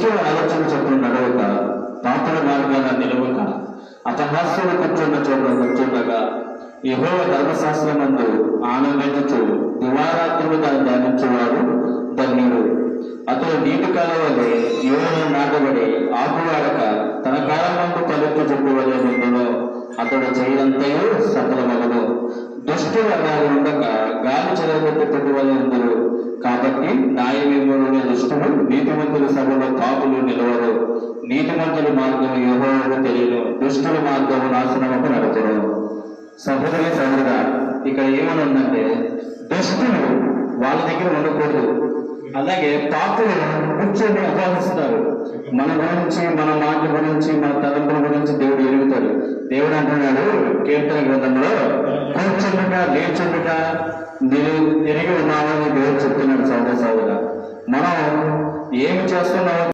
దుష్టుల ఆలోచన చొప్పున నడవక పాపల మార్గాన నిలవక అపహాస్యులు కూర్చున్న చోట కూర్చుండగా యహోవ ధర్మశాస్త్రమందు ఆనందించు దివారాత్రులు దాన్ని ధ్యానించువాడు ధన్యుడు. అతడు నీటి కాలవలే యువను నాటబడి ఆకువాడక తన కాలమందు ఫలింపు చెప్పువలే ముందులో అతడు చేయనంతయు సఫలమగదు దుష్టులు అలా ఉండక గాలి చెలగొట్టు పెట్టువలే ఉందరు కాబట్టి న్యాయవిమరుని దుష్టుడు నీతిమంతుల సభలో పాపులు నిలవరు నీతిమంతుల మార్గము యెహోవాకు తెలియను దుష్టుల మార్గము నాశనముకు నడుచును సహోదరి సహోదర ఇక్కడ ఏమని ఉందంటే దుష్టులు వాళ్ళ దగ్గర ఉండకూడదు. అలాగే పాపులు కూర్చొని అపహరిస్తారు. మన గురించి మన మాట గురించి మన తలంపుల గురించి దేవుడు ఎరుగుతాడు. దేవుడు అంటున్నాడు కీర్తన గ్రంథంలో కూర్చుండట లేచుండట నేను తిరిగి ఉన్నామని దేవుడు చెప్తున్నాడు సహోదర సహోదర. మనం ఏమి చేస్తున్నామో